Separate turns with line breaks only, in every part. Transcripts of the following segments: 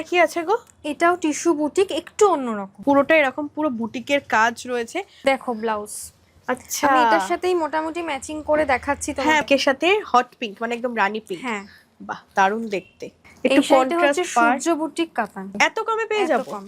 এটা কি আছে গো?
এটাও টিস্যু বুটিক একটু অন্যরকম।
পুরোটা এরকম পুরো বুটিকের কাজ রয়েছে।
দেখো ব্লাউজ।
আচ্ছা।
আমি এটার সাথেই মোটামুটি ম্যাচিং করে দেখাচ্ছি তোমাকে হ্যাঁ
এর সাথে হট পিঙ্ক মানে একদম রানী পিঙ্ক
হ্যাঁ।
বাহ দারুণ দেখতে। একটু কন্ট্রাস্ট পার।
সূর্য বুটিক কাতান।
এত কমে পেয়ে
এত
যাব?
কম।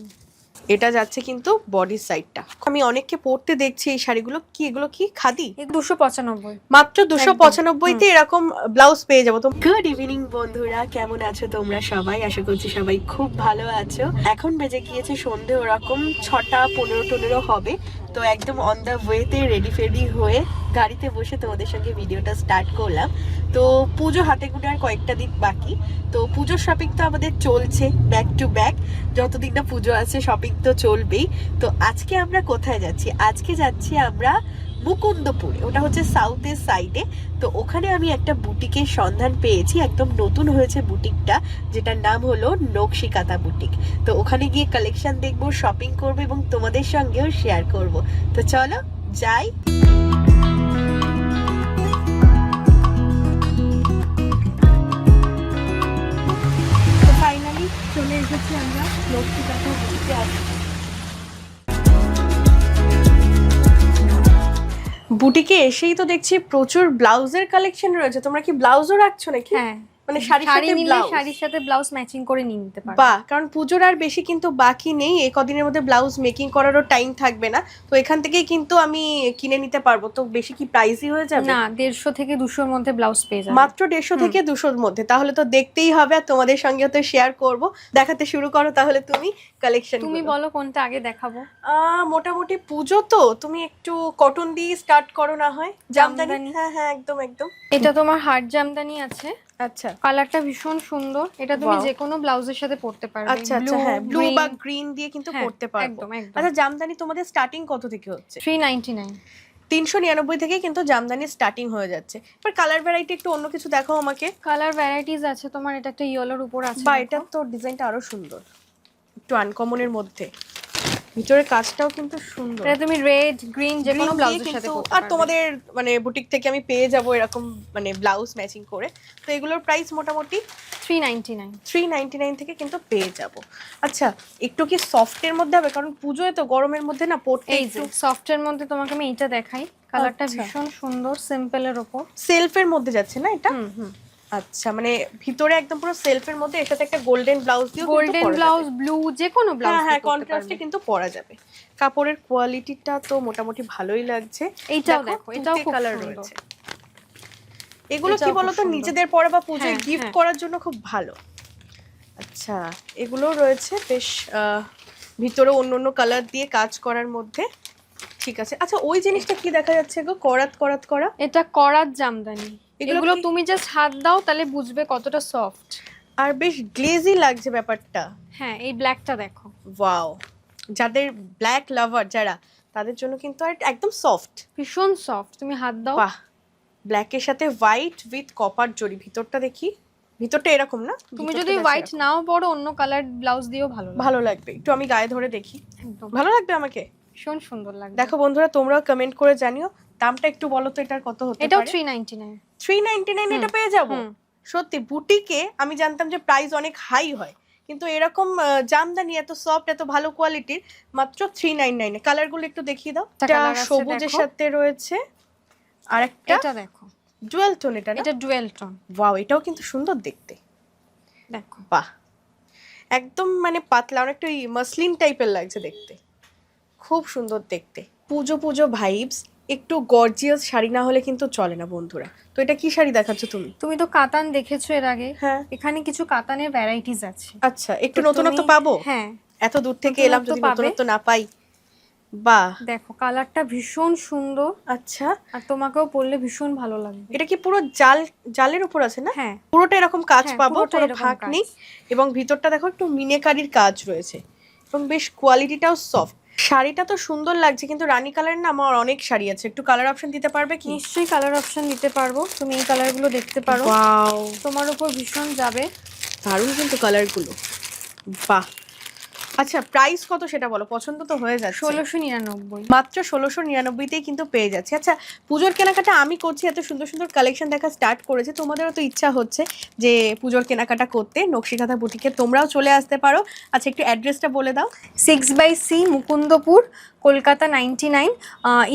এটা যাচ্ছে কিন্তু বডির সাইডটা আমি অনেককে পড়তে দেখছি এই শাড়িগুলো। কি এগুলো কি খাদি?
দুশো পঁচানব্বই।
মাত্র দুশো
পঁচানব্বই
তে এরকম ব্লাউজ পেয়ে যাব। তো গুড ইভিনিং বন্ধুরা। কেমন আছো তোমরা সবাই? আশা করছি সবাই খুব ভালো আছো। এখন বেজে গিয়েছে সন্ধে ওরকম ছটা পনেরো টনেরো হবে। তো একদম অন দ্য ওয়েতে রেডি ফেডি হয়ে গাড়িতে বসে তোমাদের সঙ্গে ভিডিওটা স্টার্ট করলাম। তো পুজো হাতে গুনে আর কয়েকটা দিন বাকি। তো পুজোর শপিং তো আমাদের চলছে ব্যাক টু ব্যাক যতদিন না পুজো আছে শপিং তো চলবেই। তো আজকে আমরা কোথায় যাচ্ছি? আজকে যাচ্ছি আমরা মুকুন্দপুরে, ওটা হচ্ছে সাউথের সাইডে তো ওখানে আমি একটা বুটিকের সন্ধান পেয়েছি, একদম নতুন হয়েছে বুটিকটা, যেটার নাম হলো নকশিকাতা বুটিক। তো ওখানে গিয়ে কালেকশন দেখব শপিং করব এবং তোমাদের সঙ্গেও শেয়ার করব। তো চলো, যাই। বুটিকে এসেই তো দেখছি প্রচুর ব্লাউজের কালেকশন রয়েছে। তোমরা কি ব্লাউজও রাখছো নাকি?
হ্যাঁ।
মানে শাড়ির সাথে ব্লাউজ
শাড়ির সাথে ব্লাউজ ম্যাচিং করে নিয়ে নিতে পারো।
বাহ কারণ পুজোর আর বেশি কিন্তু বাকি নেই এই কদিনের মধ্যে ব্লাউজ মেকিং করারও টাইম থাকবে না। তো এখান থেকেই কিন্তু আমি কিনে নিতে পারব। তো বেশি কি প্রাইসই হয়ে যাবে?
না দেড়শো থেকে দুশোর মধ্যে ব্লাউজ পেয়ে যাবে।
মাত্র দেড়শো থেকে দুশোর মধ্যে। তাহলে তো দেখতেই হবে আর তোমাদের সঙ্গে তো শেয়ার করব। দেখাতে শুরু করো তাহলে তুমি কালেকশন
তুমি বলো কোনটা আগে দেখাবো।
মোটামুটি পুজো তো তুমি একটু কটন দিয়ে স্টার্ট করো না হয়। জামদানি। হ্যাঁ হ্যাঁ একদম একদম।
এটা তোমার হার্ড জামদানি আছে।
আচ্ছা।
কালারটা ভীষণ সুন্দর। এটা তুমি. যে কোনো ব্লাউজের সাথে পরতে পারবে।
আচ্ছা আচ্ছা হ্যাঁ ব্লু বা গ্রিন দিয়ে কিন্তু
হ্যাঁ,
করতে পারব।
একদম একদম।
আচ্ছা জামদানি তোমাদের স্টার্টিং কত থেকে হচ্ছে?
থ্রি নাইনটি নাইন
তিনশো নিরানব্বই থেকে কিন্তু জামদানি স্টার্টিং হয়ে যাচ্ছে। এবার কালার ভ্যারাইটি একটু অন্য কিছু দেখো আমাকে।
কালার ভ্যারাইটিস আছে তোমার এটা একটা ইয়েলোর উপর আছে
বা। এটার তো ডিজাইনটা আরও সুন্দর। একটু আনকমনের মধ্যে। ভিতরে কাজটাও কিন্তু সুন্দর।
এটা তুমি রেড গ্রিন যে কোনো ব্লাউজের সাথে
আর তোমাদের মানে বুটিক থেকে আমি পেয়ে যাব এরকম মানে ব্লাউজ ম্যাচিং করে। তো এগুলোর প্রাইস মোটামুটি
399
থ্রি নাইনটি নাইন থেকে কিন্তু পেয়ে যাব। আচ্ছা একটু কি সফটের মধ্যে হবে? কারণ পুজোয় তো গরমের মধ্যে না পড়তে
এই সফটের মধ্যে তোমাকে আমি এইটা দেখাই। কালারটা
আচ্ছা।
ভীষণ সুন্দর সিম্পলের উপর
সেলফের মধ্যে যাচ্ছে না এটা?
হুম হুম।
আচ্ছা মানে ভিতরে একদম পুরো সেলফের মধ্যে এর সাথে একটা গোল্ডেন ব্লাউজ দিয়ে
গোল্ডেন ব্লাউজ ব্লু যে কোনো ব্লাউজ
হ্যাঁ হ্যাঁ কন্ট্রাস্টে কিন্তু পরা যাবে। কাপড়ের কোয়ালিটিটা তো মোটামুটি ভালোই লাগছে।
এইটাও দেখো, এটাও খুব
কালার রয়েছে। এগুলো কি বলতো নিজেদের পরা বা পুজোয়
হ্যাঁ,
গিফট
হ্যাঁ।
করার জন্য খুব ভালো। আচ্ছা এগুলো রয়েছে বেশ ভিতরে অন্য অন্য কালার দিয়ে কাজ করার মধ্যে। ঠিক আছে। আচ্ছা ওই জিনিসটা কি দেখা যাচ্ছে গো? করাত করাত করা?
এটা করাত জামদানি।
এগুলো
তুমি জাস্ট হাত দাও তাহলে বুঝবে কতটা সফট
আর বেশ গ্লেজি লাগছে ব্যাপারটা।
হ্যাঁ এই ব্ল্যাকটা দেখো।
ওয়াও যাদের ব্ল্যাক লাভার যারা তাদের জন্য কিন্তু আর একদম সফট
ভীষণ সফট তুমি হাত দাও।
বাহ! ব্ল্যাকের সাথে হোয়াইট উইথ কপার জরি ভিতরটা দেখি। ভিতরটা এরকম না?
তুমি যদি হোয়াইট নাও পরো অন্য কালার ব্লাউজ দিয়েও ভালো
ভালো লাগবে। একটু আমি গায়ে ধরে দেখি।
একদম।
ভালো লাগবে আমাকে?
ভীষণ সুন্দর লাগবে।
দেখো বন্ধুরা তোমরাও কমেন্ট করে জানিও দামটা একটু বলো তো এটার কত হতে
এটাও
পারে? এটা পেয়ে যাব। সত্যি বুটিকে আমি জানতাম যে প্রাইস অনেক হাই হয়। কিন্তু এরকম জামদানি এত সফট এত ভালো কোয়ালিটির মাত্র থ্রি নাইন নাইনে কালারগুলো একটু দেখিয়ে দাও। এটা সবুজের সাথে রয়েছে। আর একটা
এটা দেখো।
ডুয়েল টোন এটা
এটা ডুয়েল টোন
ওয়াও এটাও কিন্তু সুন্দর দেখতে।
দেখো।
বাহ। একদম মানে পাতলা অনেকটা মাসলিন টাইপের লাগছে দেখতে। খুব সুন্দর দেখতে। পুজো পুজো ভাইবস একটু গর্জিয়াস শাড়ি না হলে কিন্তু চলে না বন্ধুরা। তো এটা কি শাড়ি দেখাচ্ছ তুমি?
তুমি তো কাতান দেখেছ এর আগে।
হ্যাঁ।
এখানে কিছু কাতানের ভ্যারাইটিস আছে।
আচ্ছা একটু নতুনত্ব পাবো?
হ্যাঁ।
এত দূর থেকে এলাম যদি
পাবে।
নতুনত্ব না পাই। বাহ।
দেখো কালারটা ভীষণ সুন্দর।
আচ্ছা।
আর তোমাকেও পরলে ভীষণ ভালো লাগবে।
এটা কি পুরো জাল জালের উপর আছে না?
হ্যাঁ।
পুরোটা এরকম কাজ
হ্যাঁ,
পাবো
এরকম
ফাঁক নেই। এবং ভিতরটা দেখো একটু মিনেকারির কাজ রয়েছে। এবং বেশ কোয়ালিটিটাও সফট শাড়িটা তো সুন্দর লাগছে কিন্তু রানী কালার না আমার অনেক শাড়ি আছে। একটু কালার অপশন দিতে পারবে কি?
নিশ্চয়ই কালার অপশন দিতে পারব। তুমি এই কালারগুলো দেখতে পারো। তোমার উপর ভীষণ যাবে।
দারুণ কিন্তু কালারগুলো বাহ! আচ্ছা প্রাইস কত সেটা বলো? পছন্দ তো হয়ে যাচ্ছে।
ষোলোশো নিরানব্বই।
মাত্র ষোলোশো নিরানব্বইতেই কিন্তু পেয়ে যাচ্ছে। আচ্ছা পুজোর কেনাকাটা আমি করছি এত সুন্দর সুন্দর কালেকশন দেখা স্টার্ট করেছে। তোমাদেরও তো ইচ্ছা হচ্ছে যে পুজোর কেনাকাটা করতে। নকশিকাথা বুটিকে তোমরাও চলে আসতে পারো। আচ্ছা একটু অ্যাড্রেসটা বলে দাও।
Six by C Mukundapur Kolkata ninety nine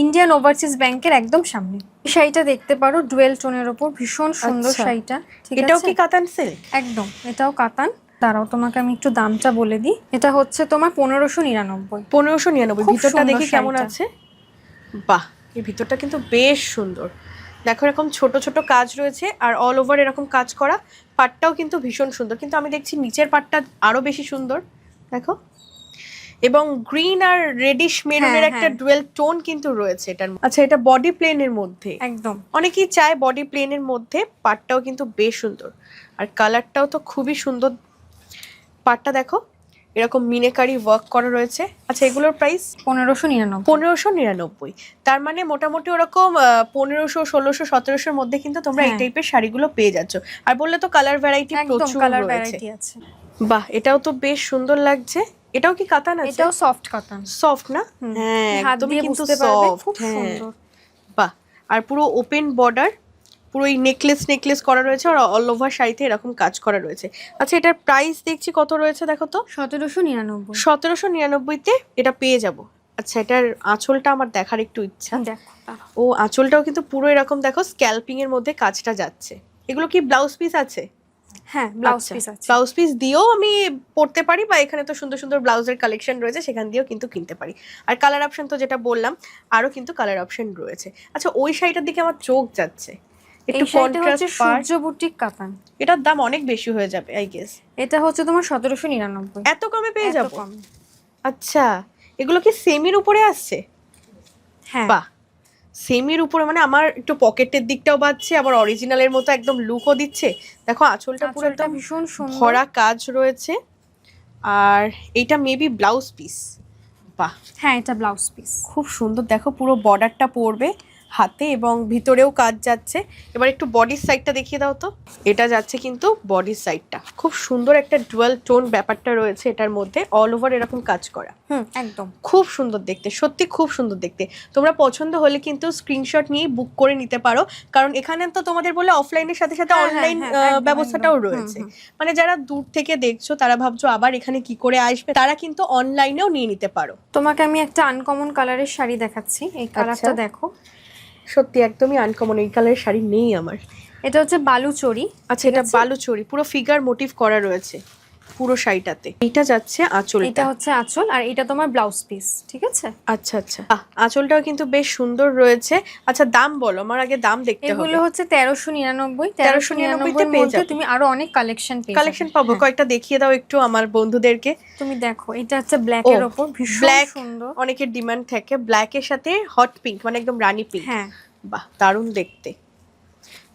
Indian Overseas ব্যাংকের একদম সামনে। এই শাড়িটা দেখতে পারো ডুয়েল টোনের ওপর। ভীষণ সুন্দর
আচ্ছা।
শাড়িটা।
এটাও কি কাতান সিল্ক
একদম এটাও কাতান দাঁড়াও তোমাকে আমি একটু দামটা বলে দিই। এটা হচ্ছে তোমার পনেরোশো নিরানব্বই।
পনেরোশো নিরানব্বই। ভিতরটা দেখি কেমন আছে? বাহ এই ভিতরটা কিন্তু বেশ সুন্দর। দেখো এরকম ছোট ছোট কাজ রয়েছে আর অল ওভার এরকম কাজ করা। পাটটাও কিন্তু ভীষণ সুন্দর। কিন্তু আমি দেখছি নিচের পাটটা আরও বেশি সুন্দর। দেখো। এবং গ্রিন আর রেডিশ মেরুনের
হ্যাঁ,
একটা
হ্যাঁ।
ডুয়েল টোন কিন্তু রয়েছে এটার আচ্ছা এটা বডি প্লেনের মধ্যে।
একদম।
অনেকেই চায় বডি প্লেনের মধ্যে। পাটটাও কিন্তু বেশ সুন্দর। আর কালারটাও তো খুবই সুন্দর পাটটা দেখো। এরকম মিনেকারি ওয়ার্ক করা রয়েছে। আচ্ছা এগুলোর প্রাইস
পনেরোশো নিরানব্বই।
পনেরোশো নিরানব্বই। তার মানে মোটামুটি ওরকম পনেরোশো ষোলোশো সতেরোশোর মধ্যে কিন্তু তোমরা এই
হ্যাঁ।
টাইপের শাড়িগুলো পেয়ে যাচ্ছ। আর বললে তো কালার ভ্যারাইটি প্রচুর
কালার ভ্যারাইটি আছে।
বাহ এটাও তো বেশ সুন্দর লাগছে। এটাও কি কাতান আছে?
এটাও সফট কাতান
সফট না। হ্যাঁ একদমই কিন্তু সফট
খুব
হ্যাঁ।
সুন্দর।
বাহ আর পুরো ওপেন বর্ডার পুরো এই নেকলেস নেকলেস করা রয়েছে আর অল ওভার শাড়িতে এরকম কাজ করা রয়েছে। আচ্ছা এটার প্রাইস দেখছি কত রয়েছে দেখো তো?
সতেরোশো নিরানব্বই।
সতেরোশো নিরানব্বইতে এটা পেয়ে যাব। আচ্ছা এটার আঁচলটা আমার দেখার একটু ইচ্ছা।
দেখো
ও আঁচলটাও কিন্তু পুরো এরকম দেখো স্ক্যাল্পিং এর মধ্যে কাজটা যাচ্ছে। এগুলো কি ব্লাউজ পিস আছে?
হ্যাঁ ব্লাউজ পিস আছে।
ব্লাউজ পিস দিয়েও আমি পরতে পারি বা এখানে তো সুন্দর সুন্দর ব্লাউজের কালেকশন রয়েছে সেখান দিয়েও কিন্তু কিনতে পারি। আর কালার অপশন তো যেটা বললাম আরও কিন্তু কালার অপশন রয়েছে। আচ্ছা ওই শাড়িটার দিকে আমার চোখ যাচ্ছে। একটু কন্ট্রাস্ট
কাতান।
এটার দাম অনেক বেশি হয়ে যাবে আই গেস
এটা হচ্ছে তোমার সতেরোশো নিরানব্বই।
এত কমে পেয়ে যাব। আচ্ছা এগুলো কি সেমির উপরে আসছে?
হ্যাঁ।
বাহ। সেমির উপরে মানে আমার একটু পকেটের দিকটাও বাজছে আবার অরিজিনালের মতো একদম লুকও দিচ্ছে। দেখো আঁচলটা পুরো একদম
ভীষণ সুন্দর।
ভরা কাজ রয়েছে। আর এইটা মেবি ব্লাউজ পিস বাহ।
হ্যাঁ এটা ব্লাউজ পিস
খুব সুন্দর। দেখো পুরো বর্ডারটা পড়বে হাতে এবং ভিতরেও কাজ যাচ্ছে। এবার একটু বডির সাইডটা দেখিয়ে দাও তো। এটা যাচ্ছে কিন্তু বডির সাইডটা খুব সুন্দর একটা ডুয়াল টোন ব্যাপারটা রয়েছে এটার মধ্যে। অল ওভার এরকম কাজ করা।
হুম একদম।
খুব সুন্দর দেখতে সত্যি খুব সুন্দর দেখতে। তোমরা পছন্দ হলে কিন্তু স্ক্রিনশট নিয়ে বুক করে নিতে পারো। কারণ এখানে তো তোমাদের বলে অফলাইনের সাথে সাথে
হ্যাঁ, হ্যাঁ,
অনলাইন
হ্যাঁ,
ব্যবস্থাটাও রয়েছে। মানে যারা দূর থেকে দেখছ তারা ভাবছ আবার এখানে কি করে আসবে? তারা কিন্তু অনলাইনেও নিয়ে নিতে পারো।
তোমাকে আমি একটা আনকমন কালারের শাড়ি দেখাচ্ছি। এই কালারটা
আচ্ছা।
দেখো।
সত্যি একদমই আনকমন এই কালারের শাড়ি নেই আমার।
এটা হচ্ছে বালুচরি।
আচ্ছা এটা বালুচরি পুরো ফিগার মোটিভ করা রয়েছে। পুরো শাড়িটাতে। এটা যাচ্ছে
আঁচল
এটা
হচ্ছে আঁচল আর এটা তোমার ব্লাউজ পিস ঠিক আছে?
আচ্ছা আচ্ছা। আঁচলটাও কিন্তু বেশ সুন্দর রয়েছে। আচ্ছা দাম বলো আমার আগে দাম দেখতে হবে।
এগুলো হচ্ছে তেরোশো নিরানব্বই
1399
তেরোশো
তে
নিরানব্বই
পেয়ে যাবে।
তুমি আরও অনেক কালেকশন পেয়ে
কালেকশন পাবো।
হ্যাঁ,
কয়েকটা দেখিয়ে দাও একটু আমার বন্ধুদেরকে।
তুমি দেখো এটা হচ্ছে ব্ল্যাক এর
ও,
ওপর ভীষণ সুন্দর।
অনেকের ডিমান্ড থাকে। ব্ল্যাক এর সাথে হট পিঙ্ক মানে একদম রানী পিঙ্ক
হ্যাঁ।
বাহ দারুণ দেখতে।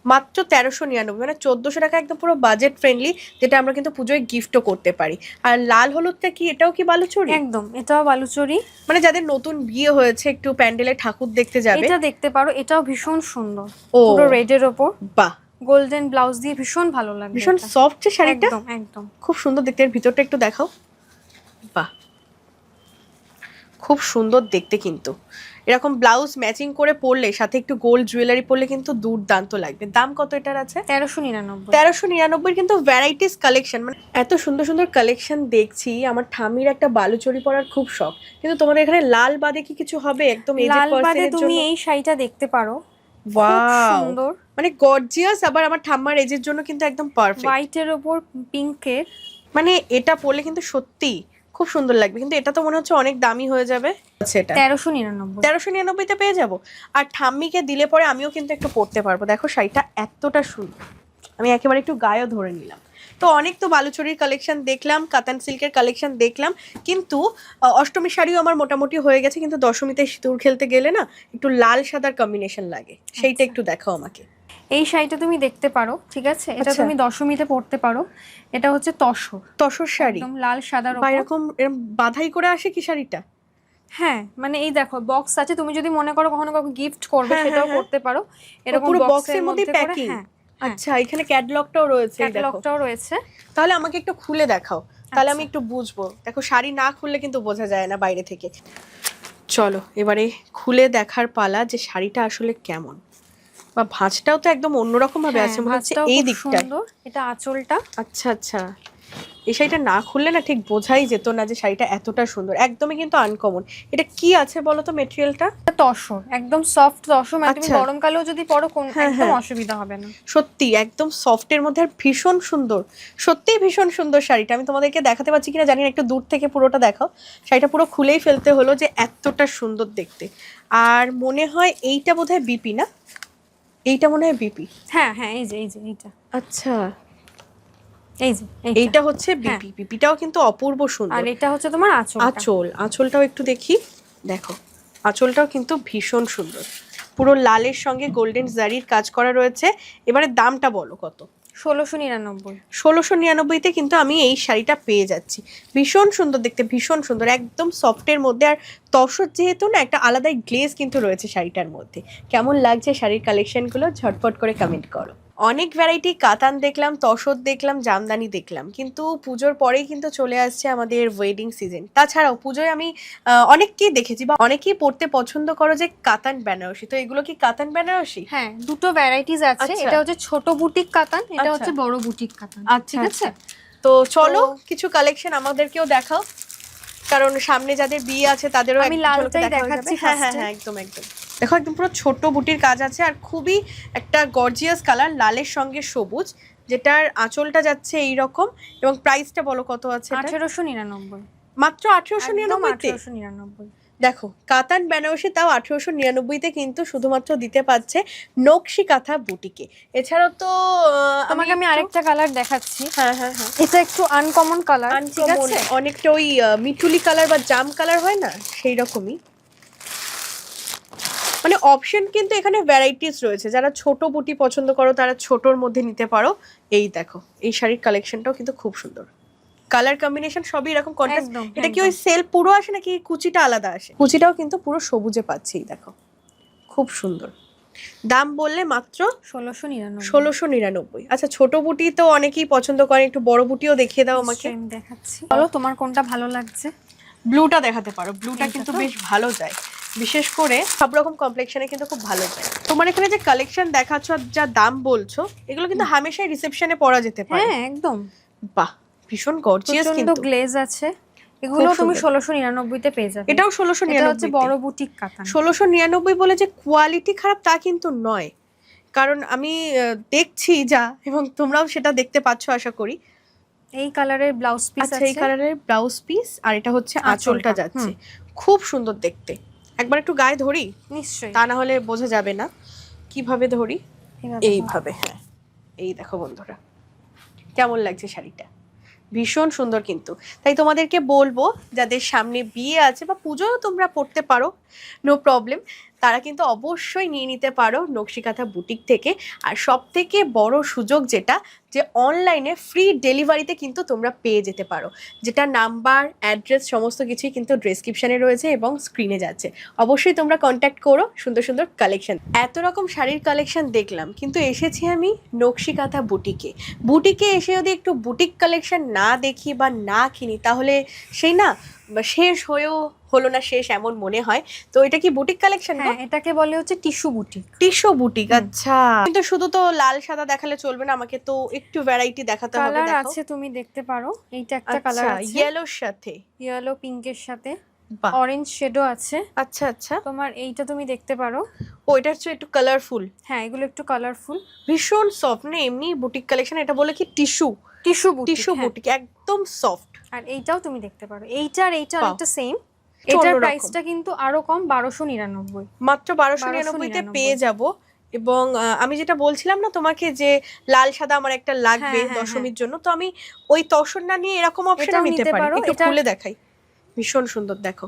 মাত্র তেরোশো নিরানব্বই মানে চোদ্দোশো টাকা একদম পুরো বাজেট ফ্রেন্ডলি যেটা আমরা কিন্তু পুজোয় গিফটও করতে পারি। আর লাল হলুদটা কি এটাও কি বালুচরি?
একদম এটাও বালুচরি।
মানে যাদের নতুন বিয়ে হয়েছে একটু প্যান্ডেলে ঠাকুর দেখতে যাবে।
এটা দেখতে পারো এটাও ভীষণ সুন্দর।
ও।
পুরো রেডের ওপর।
বাহ।
গোল্ডেন ব্লাউজ দিয়ে ভীষণ ভালো লাগবে
ভীষণ সফট যে শাড়িটা?
একদম একদম।
খুব সুন্দর দেখতে এর ভিতরটা একটু দেখাও। বাহ। খুব সুন্দর দেখতে কিন্তু। এরকম ব্লাউজ ম্যাচিং করে পরলে সাথে একটু গোল্ড জুয়েলারি পরলে কিন্তু দুর্দান্ত লাগবে। দাম কত এটার আছে?
তেরোশো নিরানব্বই।
তেরোশো নিরানব্বই কিন্তু ভ্যারাইটিস কালেকশন মানে এত সুন্দর সুন্দর কালেকশন দেখছি আমার ঠামির একটা বালুচরি পরার খুব শখ। কিন্তু তোমাদের এখানে লাল বাদে কি কিছু হবে? একদম
লাল বাদে তুমি এই শাড়িটা দেখতে পারো। সুন্দর।
মানে গর্জিয়াস আবার আমার ঠাম্মার এজের জন্য কিন্তু একদম পারফেক্ট
হোয়াইটের ওপর পিঙ্কের
মানে এটা পরলে কিন্তু সত্যি খুব সুন্দর লাগবে। কিন্তু এটা তো মনে হচ্ছে অনেক দামি হয়ে যাবে। আচ্ছা এটা।
তেরোশো নিরানব্বই।
তেরোশো নিরানব্বইতে পেয়ে যাব। আর ঠাম্মিকে দিলে পরে আমিও কিন্তু একটু পরতে পারব। দেখো শাড়িটা এতটা সুন্দর। আমি একেবারে একটু গায়েও ধরে নিলাম। তো অনেক তো বালুচরির কালেকশন দেখলাম কাতান সিল্কের কালেকশন দেখলাম। কিন্তু আহ, অষ্টমী শাড়িও আমার মোটামুটি হয়ে গেছে। কিন্তু দশমীতে সিঁদুর খেলতে গেলে না একটু লাল সাদার কম্বিনেশন লাগে। সেইটা একটু দেখাও আমাকে।
এই শাড়িটা তুমি দেখতে পারো ঠিক আছে? এটা
আচ্ছা।
তুমি দশমীতে পরতে পারো। এটা হচ্ছে তসর।
তসর শাড়ি।
একদম লাল সাদার ওপর।
এরকম বাধাই করে আসে কি শাড়িটা?
হ্যাঁ মানে এই দেখো বক্স আছে। তুমি যদি মনে করো কখনো কাউকে গিফট করবে
হ্যাঁ,
সেটাও
হ্যাঁ,
করতে পারো। এরকম
পুরো
বক্সের
মধ্যে প্যাকিং
হ্যাঁ
আচ্ছা এখানে ক্যাটলগটাও রয়েছে
ক্যাটালগটাও রয়েছে।
তাহলে আমাকে একটু খুলে দেখাও। তাহলে
আচ্ছা।
আমি একটু বুঝব। দেখো শাড়ি না খুললে কিন্তু বোঝা যায় না বাইরে থেকে। চলো এবারে খুলে দেখার পালা যে শাড়িটা আসলে কেমন। বা ভাঁজটাও তো একদম অন্যরকম ভাবে
হ্যাঁ,
আছে মনে হচ্ছে এই দিকটা
এটা আঁচলটা।
আচ্ছা আচ্ছা। এই শাড়িটা না খুললে না ঠিক বোঝাই যেত না যে শাড়িটা এতটা সুন্দর একদমই কিন্তু আনকমন এটা কি আছে বলো তো মেটেরিয়ালটা
তসর একদম সফট তসর মানে তুমি
আচ্ছা।
গরমকালেও যদি পরো কোন
হ্যাঁ,
একদম
হ্যাঁ।
অসুবিধা হবে না।
সত্যি একদম সফটের মধ্যে আর ভীষণ সুন্দর। সত্যিই ভীষণ সুন্দর শাড়িটা। আমি তোমাদেরকে দেখাতে পারছি কিনা জানি না একটু দূর থেকে পুরোটা দেখাও। শাড়িটা পুরো খুলেই ফেলতে হলো যে এতটা সুন্দর দেখতে। আর মনে হয় এইটা বোধহয় বিপি না? এইটা মনে হয় বিপি?
হ্যাঁ হ্যাঁ এই যে এই যে এইটা।
আচ্ছা।
এই যে এইটা।
এইটা হচ্ছে
হ্যাঁ।
বিপি। বিপিটাও কিন্তু অপূর্ব সুন্দর।
আর এটা হচ্ছে তোমার আঁচল
আঁচল। আঁচলটাও একটু দেখি। দেখো আঁচলটাও কিন্তু ভীষণ সুন্দর। পুরো লালের সঙ্গে গোল্ডেন জারির কাজ করা রয়েছে। এবারে দামটা বলো কত?
ষোলোশো নিরানব্বই।
ষোলোশো নিরানব্বইতে কিন্তু আমি এই শাড়িটা পেয়ে যাচ্ছি। ভীষণ সুন্দর, দেখতে ভীষণ সুন্দর, একদম সফটের মধ্যে। আর তসর যেহেতু না, একটা আলাদাই গ্লেজ কিন্তু রয়েছে শাড়িটার মধ্যে। কেমন লাগছে শাড়ির কালেকশনগুলো ঝটপট করে কমেন্ট করো। অনেক ভ্যারাইটি কাতান দেখলাম তসর দেখলাম জামদানি দেখলাম। কিন্তু পুজোর পরেই কিন্তু চলে আসছে আমাদের ওয়েডিং সিজন তাছাড়াও পুজোয় আমি অনেককেই দেখেছি বা অনেকেই পড়তে পছন্দ করো যে কাতান বেনারসি। তো এগুলো কি কাতান বেনারসি?
হ্যাঁ দুটো ভ্যারাইটিস আছে।
আচ্ছা।
এটা হচ্ছে ছোট বুটিক কাতান এটা
আচ্ছা।
হচ্ছে বড় বুটিক কাতান
আচ্ছা
ঠিক আছে?
তো চলো কিছু কালেকশন আমাদেরকেও দেখাও। কারণ সামনে যাদের বিয়ে আছে তাদেরও
আমি লালটাই দেখাচ্ছি
হ্যাঁ হ্যাঁ হ্যাঁ একদম একদম। দেখো একদম পুরো ছোট বুটির কাজ আছে আর খুবই একটা গর্জিয়াস কালার লালের সঙ্গে সবুজ যেটার আঁচলটা যাচ্ছে এই রকম এবং প্রাইসটা বলো কত আছে?
আঠেরোশো নিরানব্বই।
মাত্র আঠেরোশো নিরানব্বইতে?
আঠেরোশো নিরানব্বই।
দেখো কাতান বেনারসি তাও আঠেরোশো নিরানব্বইতে কিন্তু শুধুমাত্র দিতে পারছে নকশি কাঁথা বুটিকে। এছাড়াও তো
আমাকে আমি আরেকটা কালার দেখাচ্ছি।
হ্যাঁ হ্যাঁ হ্যাঁ।
এটা একটু আনকমন কালার ঠিক আছে?
অনেকটা ওই মিঠুলি কালার বা জাম কালার হয় না? সেই রকমই মানে অপশন কিন্তু এখানে ভ্যারাইটিস রয়েছে। যারা ছোট বুটি পছন্দ করো তারা ছোটর মধ্যে নিতে পারো। এই দেখো এই শাড়ির কালেকশনটাও কিন্তু খুব সুন্দর। কালার কম্বিনেশন সবই এরকম কন্ট্রাস্ট এটা কি ওই। সেল পুরো আসে নাকি কুচিটা আলাদা আসে? কুচিটাও কিন্তু পুরো সবুজে পাচ্ছি দেখো। খুব সুন্দর। দাম বললে মাত্র
ষোলোশো নিরানব্বই।
ষোলোশো নিরানব্বই। আচ্ছা ছোট বুটি তো অনেকেই পছন্দ করে একটু বড় বুটিও দেখিয়ে দাও আমাকে।
আমি দেখাচ্ছি। বলো তোমার কোনটা ভালো লাগছে?
ব্লুটা দেখাতে পারো। ব্লুটা কিন্তু বেশ ভালো যায়। বিশেষ করে সব রকম কমপ্লেকশনে কিন্তু খুব ভালো যায়। তোমার এখানে যে কালেকশন দেখাচ্ছ আর যা দাম বলছো এগুলো কিন্তু হামেশাই রিসেপশনে পরা যেতে পারে।
হ্যাঁ একদম।
বাহ ভীষণ গর্জিয়াস কিন্তু।
গ্লেজ আছে। এগুলো তুমি
সুন্দর।
ষোলোশো নিরানব্বইতে পেয়ে যাবে।
এটাও ষোলোশো
এটা হচ্ছে বড় বুটিক কাতান।
ষোলোশো নিরানব্বই বলে যে কোয়ালিটি খারাপ তা কিন্তু নয়। কারণ আমি দেখছি যা এবং তোমরাও সেটা দেখতে পাচ্ছ আশা করি।
এই কালারের ব্লাউজ পিস আছে
এই কালারের ব্লাউজ পিস আর এটা হচ্ছে আঁচলটা, যাচ্ছে। খুব সুন্দর দেখতে। একবার একটু গায়ে ধরি?
নিশ্চয়ই।
তা না হলে বোঝা যাবে না। কীভাবে ধরি?
এইভাবে।
হ্যাঁ। এই দেখো বন্ধুরা কেমন লাগছে শাড়িটা? ভীষণ সুন্দর কিন্তু। তাই তোমাদেরকে বলব যাদের সামনে বিয়ে আছে বা পুজোও তোমরা পড়তে পারো নো প্রবলেম তারা কিন্তু অবশ্যই নিয়ে নিতে পারো নকশিকাথা বুটিক থেকে। আর সব থেকে বড় সুযোগ যেটা, যে অনলাইনে ফ্রি ডেলিভারিতে কিন্তু তোমরা পেয়ে যেতে পারো। যেটা নাম্বার অ্যাড্রেস সমস্ত কিছুই কিন্তু ডেসক্রিপশনে রয়েছে এবং স্ক্রিনে যাচ্ছে। অবশ্যই তোমরা কন্ট্যাক্ট করো সুন্দর সুন্দর কালেকশন এত রকম শাড়ির কালেকশন দেখলাম, কিন্তু এসেছি আমি নকশিকাথা বুটিকে। বুটিকে এসে যদি একটু বুটিক কালেকশন না দেখি বা না কিনি, তাহলে সেই না শেষ হয়েও হলো না শেষ এমন মনে হয়। তো এটা কি বুটিক কালেকশন
হ্যাঁ এটাকে বলে হচ্ছে টিস্যু বুটিক।
টিস্যু বুটিক আচ্ছা। কিন্তু শুধু তো লাল সাদা দেখালে চলবে না আমাকে তো একটু ভ্যারাইটি দেখাতে হবে
কালার আছে তুমি দেখতে পারো এইটা একটা কালার
আচ্ছা
আছে।
ইয়েলোর সাথে।
ইয়েলো পিঙ্কের সাথে। অরেঞ্জ শেডও আছে।
আচ্ছা আচ্ছা।
তোমার এইটা তুমি দেখতে পারো।
ও এটা হচ্ছে একটু কালারফুল
হ্যাঁ এগুলো একটু কালারফুল
ভীষণ সফট না এমনি বুটিক কালেকশন এটা বলে কি টিস্যু
টিস্যু
টিস্যু বুটিক একদম সফট
আর এইটাও তুমি দেখতে পারো। এইটা আর এইটা। অনেকটা সেম এটার প্রাইসটা কিন্তু আরও কম বারোশো নিরানব্বই।
মাত্র বারোশো
1299
নিরানব্বইতে পেয়ে যাব। এবং আমি যেটা বলছিলাম না তোমাকে যে লাল সাদা আমার একটা লাগবে
হ্যাঁ, হ্যাঁ,
দশমীর জন্য তো আমি ওই তসর না নিয়ে এরকম অপশন নিতে পারি। একটু খুলে দেখাই। ভীষণ সুন্দর দেখো।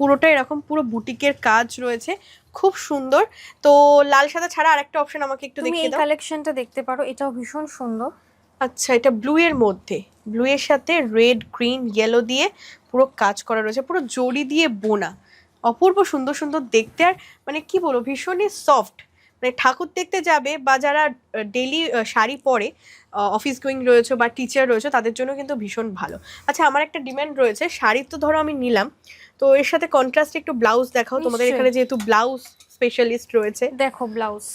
পুরোটা এরকম পুরো বুটিকের কাজ রয়েছে। খুব সুন্দর। তো লাল সাদা ছাড়া আরেকটা অপশন আমাকে একটু
তুমি
দেখিয়ে
এই
দাও।
কালেকশনটা দেখতে পারো এটাও ভীষণ সুন্দর।
আচ্ছা এটা ব্লু এর মধ্যে। ব্লু এর সাথে রেড গ্রিন ইয়েলো দিয়ে পুরো কাজ করা রয়েছে পুরো জড়ি দিয়ে বোনা। অপূর্ব সুন্দর সুন্দর দেখতে আর মানে কি বলব ভীষণই সফট মানে ঠাকুর দেখতে যাবে বা যারা ডেলি শাড়ি পরে অফিস গোয়িং রয়েছে বা টিচার রয়েছে তাদের জন্য কিন্তু ভীষণ ভালো। আচ্ছা আমার একটা ডিমান্ড রয়েছে শাড়ি তো ধরো আমি নিলাম তো এর সাথে কন্ট্রাস্ট একটু ব্লাউজ দেখাও। তোমাদের এখানে যেহেতু ব্লাউজ স্পেশালিস্ট রয়েছে।
দেখো ব্লাউজ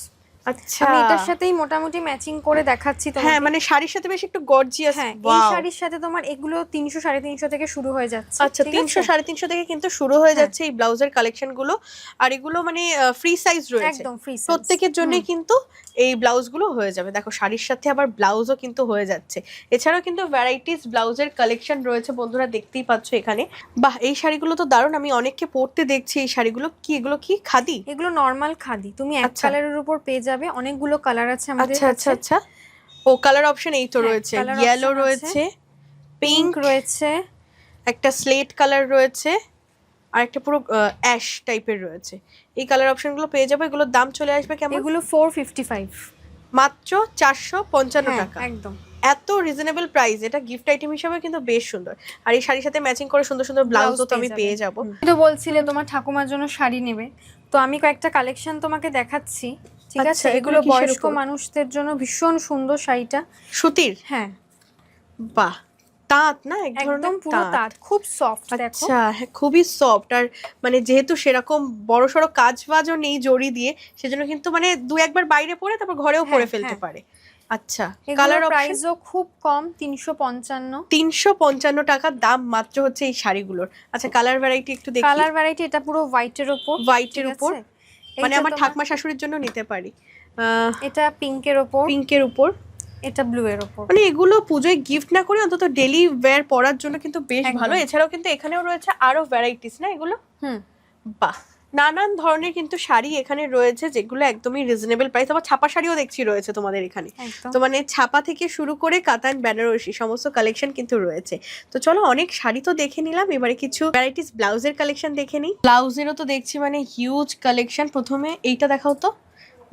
আচ্ছা।
আমি এটার সাথেই মোটামুটি ম্যাচিং করে দেখাচ্ছি
হ্যাঁ মানে শাড়ির সাথে বেশ একটু গর্জিয়াস
হ্যাঁ এই শাড়ির সাথে তোমার এগুলো তিনশো সাড়ে তিনশো থেকে শুরু হয়ে যাচ্ছে
আচ্ছা
ঠিক
তিনশো
আছে?
সাড়ে তিনশো থেকে কিন্তু শুরু হয়ে
হ্যাঁ।
যাচ্ছে এই ব্লাউজের কালেকশনগুলো। আর এগুলো মানে ফ্রি সাইজ রয়েছে।
একদম ফ্রি
প্রত্যেকের জন্যই কিন্তু এই ব্লাউজগুলো হয়ে যাবে। দেখো শাড়ির সাথে আবার ব্লাউজও কিন্তু হয়ে যাচ্ছে। এছাড়াও কিন্তু ভ্যারাইটিস ব্লাউজের কালেকশন রয়েছে বন্ধুরা দেখতেই পাচ্ছ এখানে। বাহ এই শাড়িগুলো তো দারুণ। আমি অনেককে পরতে দেখছি এই শাড়িগুলো। কি এগুলো কি খাদি?
এগুলো নর্মাল খাদি। তুমি এক
আচ্ছা।
কালারের উপর পেয়ে যাবে অনেকগুলো কালার আছে আমাদের
আচ্ছা আচ্ছা আচ্ছা। ও কালার অপশন এই তো
হ্যাঁ,
রয়েছে। ইয়েলো রয়েছে পিঙ্ক
রয়েছে।
একটা স্লেট কালার রয়েছে আর একটা পুরো অ্যাশ টাইপের রয়েছে। এই কালার অপশনগুলো পেয়ে যাবে এগুলোর দাম চলে আসবে কেমন?
এগুলো ফোর ফিফটি ফাইভ
মাত্র চারশো পঞ্চান্ন
হ্যাঁ
টাকা।
একদম।
এত রিজনেবল প্রাইস এটা গিফট আইটেম হিসেবে কিন্তু বেশ সুন্দর। আর এই শাড়ির সাথে ম্যাচিং করে সুন্দর সুন্দর ব্লাউজও তো আমি পেয়ে যাব।
তো বলছিলে তোমার ঠাকুমার জন্য শাড়ি নেবে। তো আমি কয়েকটা কালেকশন তোমাকে দেখাচ্ছি। ঠিক
আচ্ছা,
আছে?
এগুলো
বয়স্ক মানুষদের জন্য ভীষণ সুন্দর শাড়িটা।
সুতির?
হ্যাঁ।
বাহ! তাঁত না?
একদম পুরো
তাঁত।
খুব সফট দেখো।
আচ্ছা হ্যাঁ খুবই সফট আর মানে যেহেতু সেরকম বড় সড়ো কাজ বাজও নেই জড়ি দিয়ে সেজন্য কিন্তু মানে দু একবার বাইরে পরে তারপর ঘরেও পরে
হ্যাঁ,
ফেলতে
হ্যাঁ।
পারে। আচ্ছা
কালার প্রাইসও খুব কম তিনশো পঞ্চান্ন।
তিনশো পঞ্চান্ন টাকা দাম মাত্র হচ্ছে এই শাড়িগুলোর। আচ্ছা কালার ভ্যারাইটি একটু দেখি।
কালার ভ্যারাইটি এটা পুরো হোয়াইটের উপর
হোয়াইটের উপর? মানে আমার ঠাকমা শাশুড়ির জন্য নিতে পারি।
এটা পিঙ্কের ওপর।
পিঙ্কের উপর।
এটা ব্লু এর ওপর।
মানে এগুলো পুজোয় গিফট না করে অন্তত ডেলি ওয়্যার পরার জন্য কিন্তু বেশ ভালো। এছাড়াও কিন্তু এখানেও রয়েছে আরও ভ্যারাইটিস না এগুলো?
হুম।
বাহ! নানান ধরনের কিন্তু শাড়ি এখানে রয়েছে যেগুলো একদমই রিজনেবল প্রাইস আবার ছাপা শাড়িও দেখছি রয়েছে তোমাদের এখানে। তো মানে ছাপা থেকে শুরু করে কাতান বেনারসি সমস্ত কালেকশন কিন্তু রয়েছে। তো চলো অনেক শাড়ি তো দেখে নিলাম এবারে কিছু ভ্যারাইটিস ব্লাউজের কালেকশন দেখে নিই। ব্লাউজেরও তো দেখছি মানে হিউজ কালেকশন প্রথমে এইটা দেখাও তো।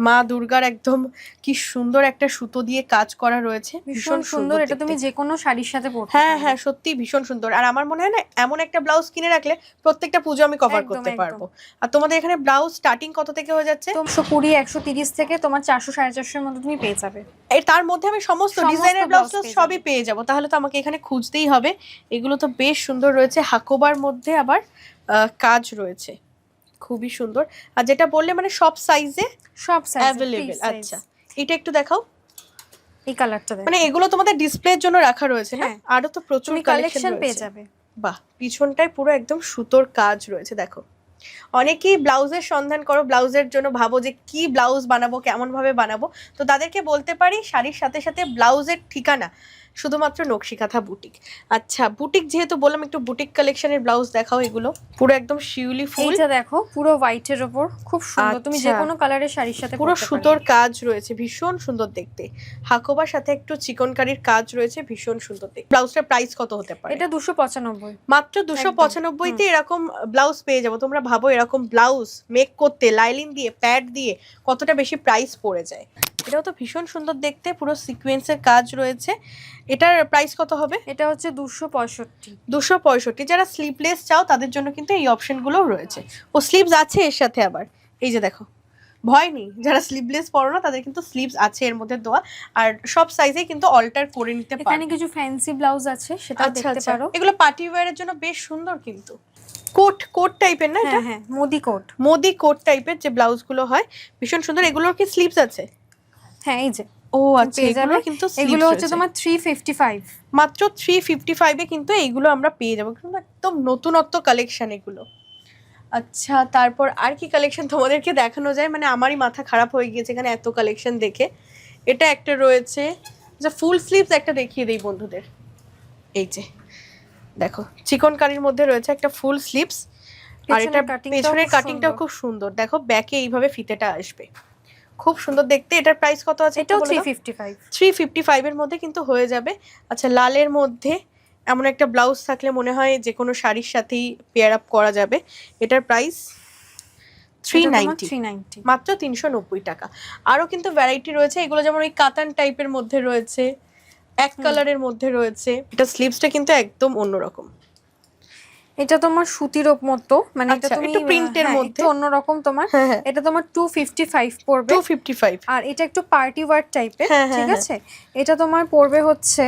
মা দুর্গার একদম কি সুন্দর একটা সুতো দিয়ে কাজ করা রয়েছে
ভীষণ সুন্দর এটা তুমি যে কোনো শাড়ির সাথে পরতে
হ্যাঁ হ্যাঁ সত্যি ভীষণ সুন্দর। আর আমার মনে হয় না এমন একটা ব্লাউজ কিনে রাখলে প্রত্যেকটা পুজো আমি কভার করতে পারব। আর তোমাদের এখানে ব্লাউজ স্টার্টিং কত থেকে হয়ে যাচ্ছে?
একশো কুড়ি একশো তিরিশ থেকে তোমার চারশো সাড়ে চারশোর মধ্যে তুমি পেয়ে যাবে।
এর তার মধ্যে আমি সমস্ত ডিজাইনের ব্লাউজ সবই পেয়ে যাব। তাহলে তো আমাকে এখানে খুঁজতেই হবে। এগুলো তো বেশ সুন্দর রয়েছে। হাকোবার মধ্যে আবার আহ, কাজ রয়েছে। খুবই সুন্দর। আর যেটা বললে মানে সব সাইজে
সব সাইজ
অ্যাভেলেবেল আচ্ছা। এটা একটু দেখাও।
এই কালারটা দেখো।
মানে এগুলো তোমাদের ডিসপ্লের জন্য রাখা রয়েছে না?
হ্যাঁ।
আরও তো প্রচুর কালেকশন
পেয়ে যাবে।
বাহ পিছনটায় পুরো একদম সুতোর কাজ রয়েছে দেখো। অনেকেই ব্লাউজের সন্ধান করো ব্লাউজের জন্য ভাবো যে কি ব্লাউজ বানাবো কেমন ভাবে বানাবো। তো তাদেরকে বলতে পারি শাড়ির সাথে সাথে ব্লাউজের ঠিকানা শুধুমাত্র নকশিকাথা বুটিক। আচ্ছা বুটিক যেহেতু বললাম একটু বুটিক কালেকশনের ব্লাউজ দেখাও এগুলো। পুরো একদম শিউলি ফুল।
এইটা দেখো পুরো হোয়াইটের ওপর। খুব সুন্দর। তুমি যে। কোনো কালারের শাড়ির সাথে
পুরো সুতোর কাজ রয়েছে ভীষণ সুন্দর দেখতে। হাকোবার সাথে একটু চিকনকারির কাজ রয়েছে ভীষণ সুন্দর দেখতে। ব্লাউজটার প্রাইস কত হতে পারে?
এটা দুশো পঁচানব্বই।
মাত্র দুশো পঁচানব্বইতে এরকম ব্লাউজ পেয়ে যাব। তোমরা ভাবো এরকম ব্লাউজ মেক করতে লাইলিন দিয়ে প্যাড দিয়ে কতটা বেশি প্রাইস পড়ে যায়। এটাও তো ভীষণ সুন্দর দেখতে পুরো সিকোয়েন্সের কাজ রয়েছে। এটার প্রাইস কত হবে?
এটা হচ্ছে দুশো পঁয়ষট্টি।
দুশো পঁয়ষট্টি। যারা স্লিপলেস চাও তাদের জন্য কিন্তু এই অপশনগুলোও রয়েছে। ও স্লিভস আছে এর সাথে আবার। এই যে দেখো ভয় নেই। যারা স্লিভলেস পরো না তাদের কিন্তু স্লিভস আছে এর মধ্যে দেওয়া। আর সব সাইজে কিন্তু অল্টার করে নিতে
এখানে কিছু ফ্যান্সি ব্লাউজ আছে সেটা
আচ্ছা
দেখতে
আচ্ছা।
পারো।
এগুলো পার্টি ওয়্যারের জন্য বেশ সুন্দর কিন্তু। কোট কোট টাইপের না এটা?
হ্যাঁ হ্যাঁ মোদি কোট।
মোদি কোট টাইপের যে ব্লাউজগুলো হয় ভীষণ সুন্দর। এগুলোর কি স্লিভস আছে?
হ্যাঁ এই যে।
ও আচ্ছা এগুলো কিন্তু
এগুলো হচ্ছে তোমার থ্রি ফিফটি ফাইভ
মাত্র থ্রি ফিফটি ফাইভে কিন্তু এইগুলো আমরা পেয়ে যাব। কিন্তু একদম নতুনত্ব কালেকশন এগুলো। আচ্ছা তারপর আর কি কালেকশন তোমাদেরকে দেখানো যায়? মানে আমারই মাথা খারাপ হয়ে গিয়েছে এখানে এত কালেকশন দেখে। এটা একটা রয়েছে। আচ্ছা ফুল স্লিভস একটা দেখিয়ে দিই বন্ধুদের। এই যে দেখো চিকন কারির মধ্যে রয়েছে একটা ফুল স্লিভস আর এটা
পেছনের
কাটিংটাও খুব সুন্দর। দেখো ব্যাকে এইভাবে ফিতেটা আসবে। খুব সুন্দর দেখতে। এটার প্রাইস কত আছে
এটাও three fifty five
three fifty ফাইভের মধ্যে কিন্তু হয়ে যাবে। আচ্ছা লালের মধ্যে এমন একটা ব্লাউজ থাকলে মনে হয় যে কোনো শাড়ির সাথেই পেয়ার আপ করা যাবে। এটার price three ninety
three ninety
মাত্র তিনশো নব্বই টাকা। আরও কিন্তু ভ্যারাইটি রয়েছে। এগুলো যেমন ওই কাতান টাইপের মধ্যে রয়েছে এক কালারের মধ্যে রয়েছে। এটা স্লিভসটা কিন্তু একদম অন্যরকম।
এটা তোমার সুতির মতো মানে এটা
আচ্ছা,
তুমি
একটু এর
হ্যাঁ,
মধ্যে।
অন্যরকম তোমার।
হ্যাঁ হ্যাঁ।
এটা তোমার টু ফিফটি ফাইভ পড়বে।
টু ফিফটি ফাইভ
আর এটা একটু পার্টি ওয়ার টাইপের ঠিক। আছে? এটা তোমার পড়বে হচ্ছে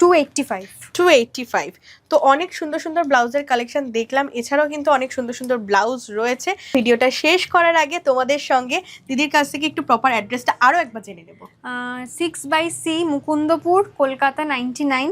two eighty five
two eighty five তো অনেক সুন্দর সুন্দর ব্লাউজের কালেকশন দেখলাম। এছাড়াও কিন্তু অনেক সুন্দর সুন্দর ব্লাউজ রয়েছে। ভিডিওটা শেষ করার আগে তোমাদের সঙ্গে দিদির কাছ থেকে একটু প্রপার অ্যাড্রেসটা আরও একবার জেনে নেব।
Six by C Mukundapur Kolkata ninety nine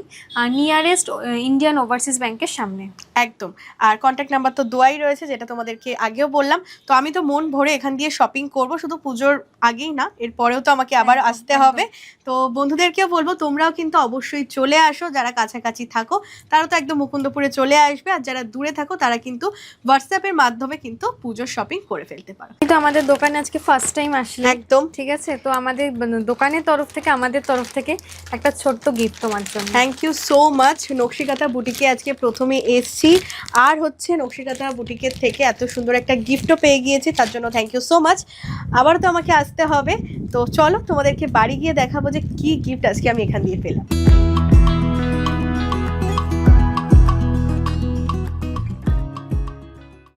nearest Indian Overseas ব্যাংকের সামনে।
একদম। আর কন্ট্যাক্ট নাম্বার তো দোয়াই রয়েছে যেটা তোমাদেরকে আগেও বললাম। তো আমি তো মন ভরে এখান দিয়ে শপিং করব শুধু পুজোর আগেই না এরপরেও তো আমাকে আবার আসতে হবে। তো বন্ধুদেরকেও বলব তোমরাও কিন্তু অবশ্যই চলে আসো যারা কাছাকাছি থাকো। তারা তো একদম মুকুন্দপুরে চলে আসবে আর যারা দূরে থাকো তারা কিন্তু হোয়াটসঅ্যাপের মাধ্যমে কিন্তু পুজোর শপিং করে ফেলতে পারো।
কিন্তু আমাদের দোকানে আজকে ফার্স্ট টাইম আসলে
একদম।
ঠিক আছে? তো আমাদের মানে দোকানের তরফ থেকে আমাদের তরফ থেকে একটা ছোট্ট গিফট তোমার জন্য।
Thank you so much Nakshikatha বুটিকে আজকে প্রথমে এসছি। আর হচ্ছে নকশিকাতা বুটিকের থেকে এত সুন্দর একটা গিফটও পেয়ে গিয়েছি, তার জন্য থ্যাংক ইউ সো মাচ আবার তো আমাকে আসতে হবে। তো চলো তোমাদেরকে বাড়ি গিয়ে দেখাবো যে কি গিফট আজকে আমি এখান দিয়ে পেলাম।